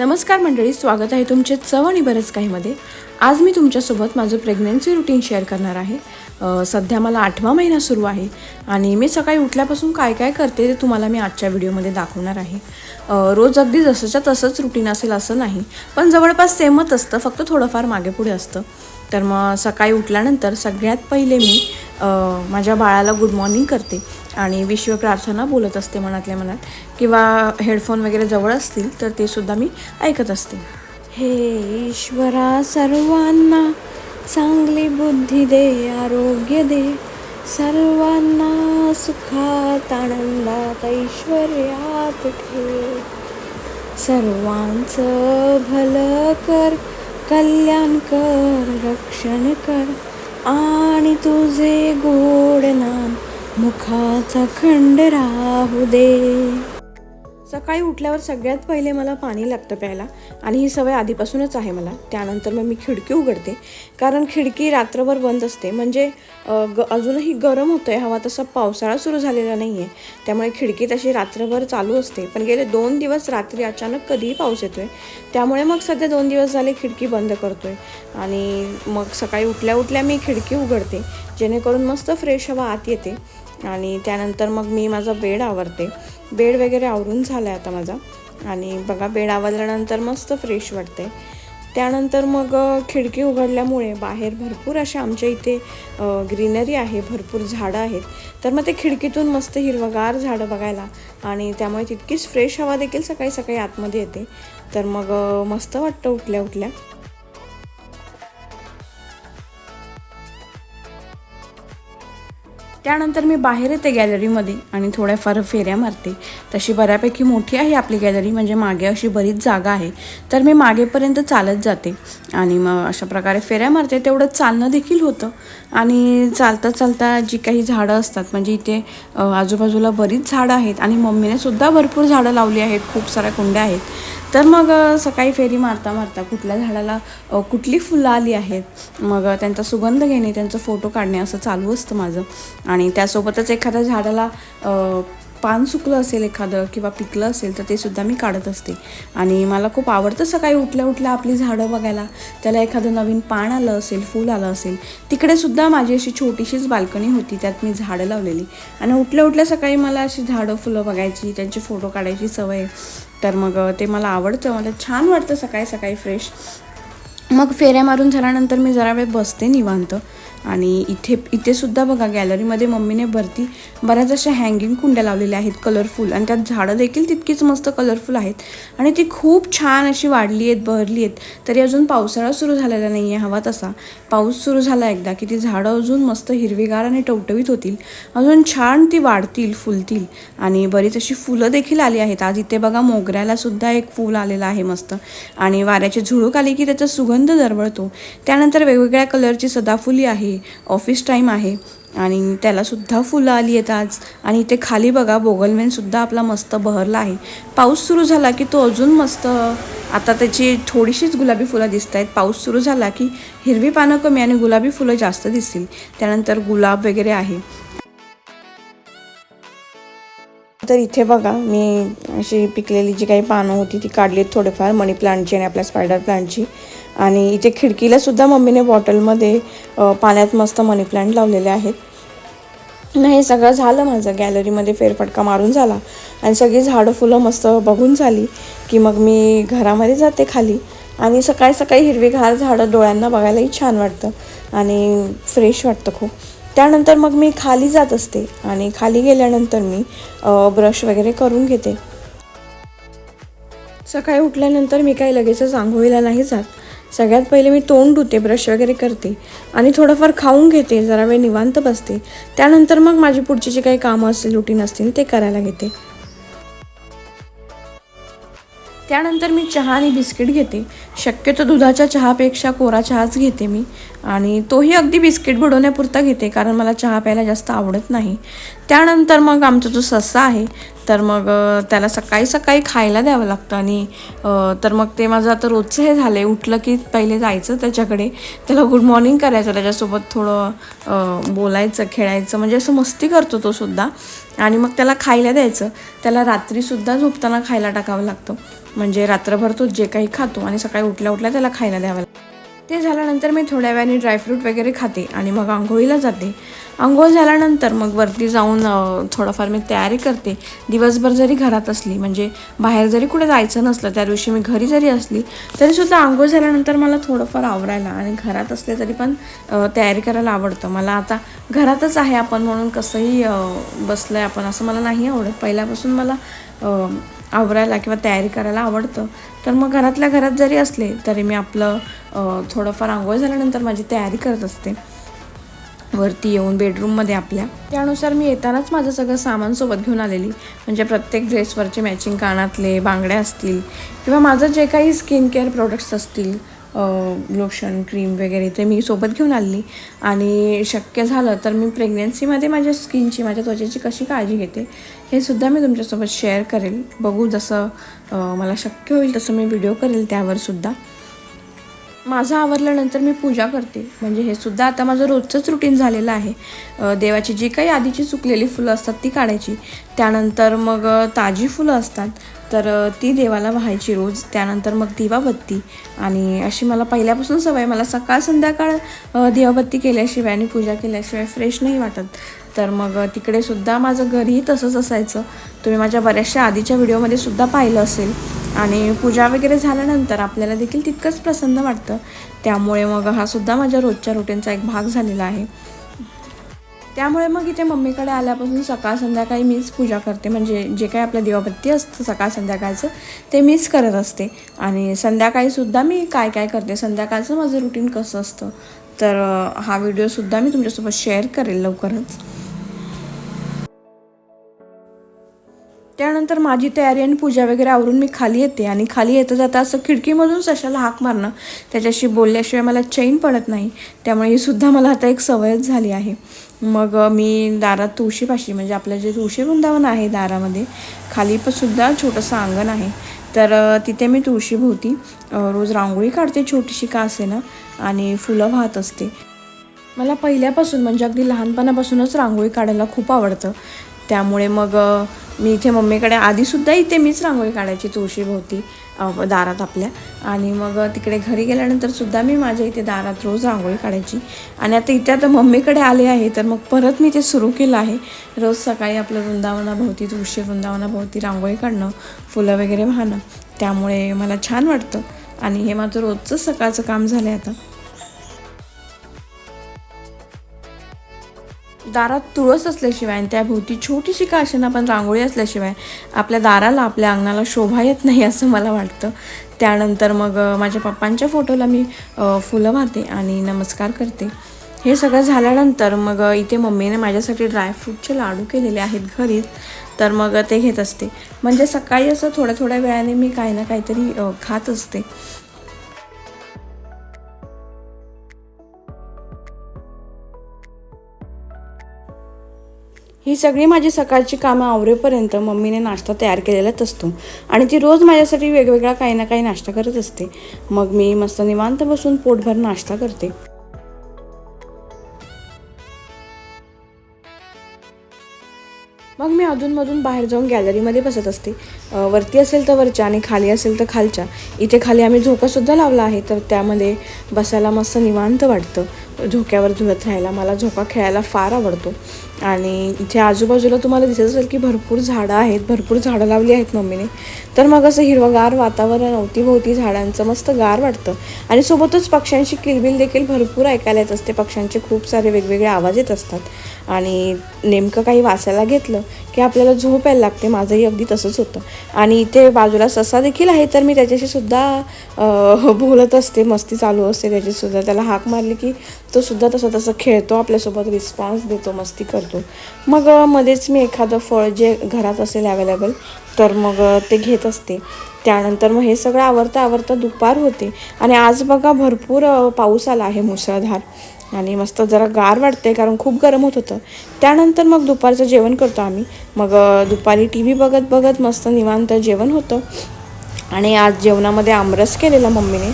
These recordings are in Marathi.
नमस्कार मंडळी स्वागत आहे तुमचे चव आणि बरंच काहीमध्ये. आज मी तुमच्यासोबत माझं प्रेग्नन्सी रुटीन शेअर करणार आहे. सध्या मला आठवा महिना सुरू आहे आणि मी सकाळी उठल्यापासून काय काय करते ते तुम्हाला मी आजच्या व्हिडिओमध्ये दाखवणार आहे. रोज अगदी जसंच्या तसंच रुटीन असेल असं नाही पण जवळपास सेमच असतं फक्त थोडंफार मागे पुढे असतं. तर मग सकाळी उठल्यानंतर सगळ्यात पहिले मी माझ्या बाळाला गुड मॉर्निंग करते. आणि विश्व प्रार्थना बोलत असते मनातल्या मनात. किंवा हेडफोन वगैरे जवळ असतील तर ते सुद्धा मी ऐकत असते. हे ईश्वरा सर्वांना चांगली बुद्धी दे आरोग्य दे. सर्वांना सुखात आनंदात ऐश्वर्यात ठेव सर्वांचं भलं कर कल्याण कर रक्षण कर. आणि तुझे गोड नाम मुखाचा खंड राहू दे. सकाळी उठल्यावर सगळ्यात पहिले मला पाणी लागतं प्यायला. आणि ही सवय आधीपासूनच आहे मला. त्यानंतर मग मी खिडकी उघडते. कारण खिडकी रात्रभर बंद असते. म्हणजे ग अजूनही गरम होतं आहे हवा तसा पावसाळा सुरू झालेला नाही आहे त्यामुळे खिडकी तशी रात्रभर चालू असते. पण गेले दोन दिवस रात्री अचानक कधीही पाऊस येतो आहे त्यामुळे मग सध्या दोन दिवस झाले खिडकी बंद करतो आहे आणि मग सकाळी उठल्या उठल्या मी खिडकी उघडते. जेणेकरून मस्त फ्रेश हवा आत येते. आणि त्यानंतर मग मी माझा बेड आवरते. बेड वगैरे आवरून झाला आहे आता माझा. आणि बघा बेड आवरल्यानंतर मस्त फ्रेश वाटते त्यानंतर मग खिडकी उघडल्यामुळे बाहेर भरपूर अशा आमच्या इथे ग्रीनरी आहे भरपूर झाडं आहेत. तर मग ते खिडकीतून मस्त हिरवगार झाडं बघायला. आणि त्यामुळे तितकीच फ्रेश हवा देखील सकाळी सकाळी आतमध्ये येते. तर मग मस्त वाटतं उठल्या उठल्या त्यानंतर मी बाहेर येते गॅलरीमध्ये आणि थोड्याफार फेऱ्या मारते. तशी बऱ्यापैकी मोठी आहे आपली गॅलरी म्हणजे मागे अशी बरीच जागा आहे. तर मी मागेपर्यंत चालत जाते. आणि मग अशा प्रकारे फेऱ्या मारते. तेवढं चालणं देखील होतं. आणि चालता चालता जी काही झाडं असतात म्हणजे इथे आजूबाजूला बरीच झाडं आहेत. आणि मम्मीने सुद्धा भरपूर झाडं लावली आहेत. खूप साऱ्या कुंड्या आहेत. तर मग सकाळी फेरी मारता मारता कुठल्या झाडाला कुठली फुलं आली आहेत? मग त्यांचा सुगंध घेणे त्यांचा फोटो काढणे असं चालू असतं माझं. आणि त्यासोबतच एखाद्या झाडाला पान सुकलं असेल एखादं किंवा पिकलं असेल तर ते सुद्धा मी काढत असते. आणि मला खूप आवडतं सकाळी उठल्या उठल्या आपली झाडं बघायला. त्याला एखादं नवीन पान आलं असेल फूल आलं असेल तिकडे सुद्धा माझी अशी छोटीशीच बाल्कनी होती त्यात मी झाडं लावलेली. आणि उठल्या उठल्या सकाळी मला अशी झाडं फुलं बघायची त्यांचे फोटो काढायची सवय. आहे. तर मग ते मला आवडतं. मला छान वाटतं सकाळी सकाळी फ्रेश मग फेऱ्या मारून झाल्यानंतर मी जरा वेळ बसते निवांत. आणि इथे इथे सुद्धा बघा गॅलरीमध्ये मम्मीने भरती बऱ्याच अशा हँगिंग कुंड्या लावलेल्या आहेत कलरफुल आणि त्यात झाडं देखील तितकीच मस्त कलरफुल आहेत. आणि ती खूप छान अशी वाढली आहेत बहरली आहेत. तरी अजून पावसाळा सुरू झालेला नाही आहे हवा तसा. पाऊस सुरू झाला एकदा की ती झाडं अजून मस्त हिरवीगार आणि टवटवीत होतील. अजून छान ती वाढतील फुलतील. आणि बरीच अशी फुलं देखील आली आहेत. आज इथे बघा मोगऱ्याला सुद्धा एक फूल आलेलं आहे मस्त. आणि वाऱ्याची झुळूक आली की त्याचा सुगंध दरवळतो. त्यानंतर वेगवेगळ्या कलरची सदाफुली आहे. ऑफिस टाईम आहे. आणि त्याला सुद्धा फुलं आली आहेत आज. आणि इथे खाली बघा बोगलमेनसुद्धा आपला मस्त बहरला आहे. पाऊस सुरू झाला की तो अजून मस्त आता त्याची थोडीशीच गुलाबी फुलं दिसत आहेत. पाऊस सुरू झाला की हिरवी पानं कमी आणि गुलाबी फुलं जास्त दिसतील. त्यानंतर गुलाब वगैरे आहे. तर इथे बघा मी अशी पिकलेली जी काही पानं होती ती काढली थोडेफार. मनी प्लांटची आणि आपल्या स्पायडर प्लांटची. आणि इथे खिडकीला सुद्धा मम्मीने बॉटलमध्ये पाण्यात मस्त मनी प्लांट लावलेले आहेत. नाही हे सगळं झालं माझं. गॅलरीमध्ये फेरफटका मारून झाला. आणि सगळी झाडं फुलं मस्त बघून झाली की मग मी घरामध्ये जाते खाली. आणि सकाळी सकाळी हिरवीगार झाडं डोळ्यांना बघायलाही छान वाटतं आणि फ्रेश वाटतं खूप. त्यानंतर मग मी खाली जात असते आणि खाली गेल्यानंतर मी ब्रश वगैरे करून घेते. सकाळी उठल्यानंतर मी काही लगेचच आंघोळीला नाही जात. सगळ्यात पहिले मी तोंड धुते ब्रश वगैरे करते आणि थोडंफार खाऊन घेते जरा वेळ निवांत बसते. त्यानंतर मग माझी पुढची जी काही कामं असतील रुटीन असतील ते करायला घेते. त्यानंतर मी चहा आणि बिस्किट घेते. शक्यतो दुधाच्या चहापेक्षा कोरा चहाच घेते मी. आणि तोही अगदी बिस्किट बुडवण्यापुरता घेते कारण मला चहा प्यायला जास्त आवडत नाही. त्यानंतर मग आमचा जो ससा आहे तर मग त्याला सकाळी सकाळी खायला द्यावं लागतं. आणि तर मग ते माझं आता रोजचं हे झालं आहे उठलं की पहिले जायचं त्याच्याकडे. त्याला गुड मॉर्निंग करायचं. त्याच्यासोबत थोडं बोलायचं खेळायचं. म्हणजे असं मस्ती करतो तो सुद्धा. आणि मग त्याला खायला द्यायचं. त्याला रात्रीसुद्धा झोपताना खायला टाकावं लागतं. म्हणजे रात्रभर तो जे काही खातो आणि सकाळी उठल्या उठल्या त्याला खायला द्यावं ते झाल्यानंतर मी थोड्या वेळाने ड्रायफ्रूट वगैरे खाते आणि मग आंघोळीला जाते. आंघोळ झाल्यानंतर मग वरती जाऊन थोडंफार मी तयारी करते. दिवसभर जरी घरात असली म्हणजे बाहेर जरी कुठे जायचं नसलं त्या दिवशी मी घरी जरी असली तरीसुद्धा आंघोळ झाल्यानंतर मला थोडंफार आवरायला आणि घरात असले तरी पण तयारी करायला आवडतं. मला आता घरातच आहे आपण म्हणून कसंही बसलं आहे आपण असं मला नाही आवडत. पहिल्यापासून मला आवरायला किंवा तयारी करायला आवडतं. तर मग घरातल्या घरात जरी असले तरी मी आपलं थोडंफार आंघोळ झाल्यानंतर माझी तयारी करत असते. वरती येऊन बेडरूममध्ये आपल्या. त्यानुसार मी येतानाच माझं सगळं सामान सोबत घेऊन आलेली. म्हणजे प्रत्येक ड्रेसवरचे मॅचिंग कानातले बांगड्या असतील किंवा माझं जे काही स्किन केअर प्रोडक्ट्स असतील लोशन क्रीम वगैरे ते मी सोबत घेऊन आली. आणि शक्य झालं तर मी प्रेग्नेन्सीमध्ये माझ्या स्किनची माझ्या त्वचेची कशी काळजी घेते हे सुद्धा मी तुमच्यासोबत शेअर करेल. बघू जसं मला शक्य होईल तसं मी व्हिडिओ करेल त्यावर सुद्धा. माझं आवरल्यानंतर मी पूजा करते. म्हणजे हे सुद्धा आता माझं रोजचंच रुटीन झालेलं आहे. देवाची जी काही आधीची सुकलेली फुलं असतात ती काढायची. त्यानंतर मग ताजी फुलं असतात. तर ती देवाला व्हायची रोज. त्यानंतर मग दिवाबत्ती. आणि अशी मला पहिल्यापासून सवय मला सकाळ संध्याकाळ दिवाबत्ती केल्याशिवाय आणि पूजा केल्याशिवाय फ्रेश नाही वाटत. तर मग तिकडे सुद्धा माझं घरीही तसंच असायचं. तुम्ही माझ्या बऱ्याचशा आधीच्या व्हिडिओमध्ये सुद्धा पाहिलं असेल. आणि पूजा वगैरे झाल्यानंतर आपल्याला देखील तितकंच प्रसन्न वाटतं. त्यामुळे मग हा सुद्धा माझ्या रोजच्या रुटीनचा एक भाग झालेला आहे. त्यामुळे मग इथे मम्मीकडे आल्यापासून सकाळ संध्याकाळी मीच पूजा करते. म्हणजे जे काही आपलं दिवाबत्ती असतं सकाळ संध्याकाळचं ते मीच करत असते. आणि संध्याकाळीसुद्धा मी काय काय करते? संध्याकाळचं माझं रुटीन कसं असतं? तर हा व्हिडिओसुद्धा मी तुमच्यासोबत शेअर करेल लवकरच. त्यानंतर माझी तयारी आणि पूजा वगैरे आवरून मी खाली येते आणि खाली येतं जाता असं खिडकीमधून सशाला हाक मारणं त्याच्याशी बोलल्याशिवाय मला चैन पडत नाही. त्यामुळे ही सुद्धा मला आता एक सवयच झाली आहे. मग मी दारात तुळशीपाशी म्हणजे आपलं जे तुळशी वृंदावन आहे दारामध्ये खाली पण सुद्धा छोटंसं अंगण आहे. तर तिथे मी तुळशीभोवती रोज रांगोळी काढते छोटीशी का असे ना आणि फुलं वाहत असते. मला पहिल्यापासून म्हणजे अगदी लहानपणापासूनच रांगोळी काढायला खूप आवडतं. त्यामुळे मग मी इथे मम्मीकडे आधीसुद्धा इथे मीच रांगोळी काढायची तुळशीभोवती दारात आपल्या. आणि मग तिकडे घरी गेल्यानंतर सुद्धा मी माझ्या इथे दारात रोज रांगोळी काढायची. आणि आता इथे आता मम्मीकडे आले आहे तर मग परत मी ते सुरू केलं आहे. रोज सकाळी आपलं वृंदावनाभोवती तुळशी वृंदावनाभोवती रांगोळी काढणं फुलं वगैरे वाहणं त्यामुळे मला छान वाटतं. आणि हे माझं रोजचं सकाळचं काम झालं आहे आता. दारात तुळस असल्याशिवाय आणि त्याभोवती छोटीशी का असेना पण रांगोळी असल्याशिवाय आपल्या दाराला आपल्या अंगणाला शोभा येत नाही असं मला वाटतं. त्यानंतर मग माझ्या पप्पांच्या फोटोला मी फुलं वाहते आणि नमस्कार करते. हे सगळं झाल्यानंतर मग इथे मम्मीने माझ्यासाठी ड्रायफ्रूटचे लाडू केलेले आहेत घरीच. तर मग ते घेत असते. म्हणजे सकाळी असं थोड्या थोड्या वेळाने मी काही ना काहीतरी खात असते. ही सगळी माझी सकाळची कामं आवरेपर्यंत मम्मीने नाश्ता तयार केलेलाच असतो. आणि ती रोज माझ्यासाठी वेगवेगळा काही ना काही नाश्ता करत असते. मग मी मस्त निवांत बसून पोटभर नाश्ता करते. मग मी अधूनमधून बाहेर जाऊन गॅलरीमध्ये बसत असते. वरती असेल तर वरच्या आणि खाली असेल तर खालच्या. इथे खाली आम्ही झोकासुद्धा लावला आहे तर त्यामध्ये बसायला मस्त निवांत वाटतं. झोक्यावर झुलत राहायला. मला झोका खेळायला फार आवडतो. आणि इथे आजूबाजूला तुम्हाला दिसत असेल की भरपूर झाडं आहेत. भरपूर झाडं लावली आहेत मम्मीने. तर मग असं हिरवंगार वातावरण अवतीभोवती झाडांचं मस्त गार वाटतं. आणि सोबतच पक्ष्यांची किलबिल देखील भरपूर ऐकायला येत असते. पक्ष्यांचे खूप सारे वेगवेगळे आवाज येत असतात. आणि नेमकं काही वाचायला घेतलं की आपल्याला झोप यायला लागते. माझंही अगदी तसंच होतं. आणि इथे बाजूला ससा देखील आहे. तर मी त्याच्याशी सुद्धा बोलत असते. मस्ती चालू असते. त्याची सुद्धा त्याला हाक मारली की तो सुद्धा तसं तसं खेळतो आपल्यासोबत रिस्पॉन्स देतो मस्ती करतो. मग मध्येच मी एखादं फळ जे घरात असेल अवेलेबल तर मग ते घेत असते. त्यानंतर मग हे सगळं आवरता आवरता दुपार होते. आणि आज बघा भरपूर पाऊस आला आहे मुसळधार. आणि मस्त जरा गार वाटते कारण खूप गरम होत होतं. त्यानंतर मग दुपारचं जेवण करतो आम्ही. मग दुपारी टी व्ही बघत बघत मस्त निवांत जेवण होतं. आणि आज जेवणामध्ये आमरस केलेला मम्मीने.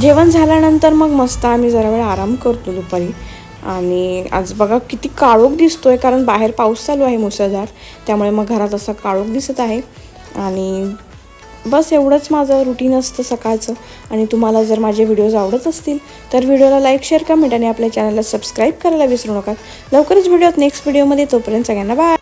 जेवण झाल्यानंतर मग मस्त आम्ही जरा वेळ आराम करतो दुपारी. आणि आज बघा किती काळोख दिसतोय कारण बाहेर पाऊस चालू आहे मुसळधार. त्यामुळे मग घरात असा काळोख दिसत आहे. आणि बस एवढंच माझं रुटीन असतं सकाळचं. आणि तुम्हाला जर माझे व्हिडिओज आवडत असतील तर व्हिडिओला लाईक शेअर कमेंट आणि आपल्या चॅनलला सबस्क्राईब करायला विसरू नका. लवकरच व्हिडिओत नेक्स्ट व्हिडिओमध्ये तोपर्यंत सगळ्यांना बाय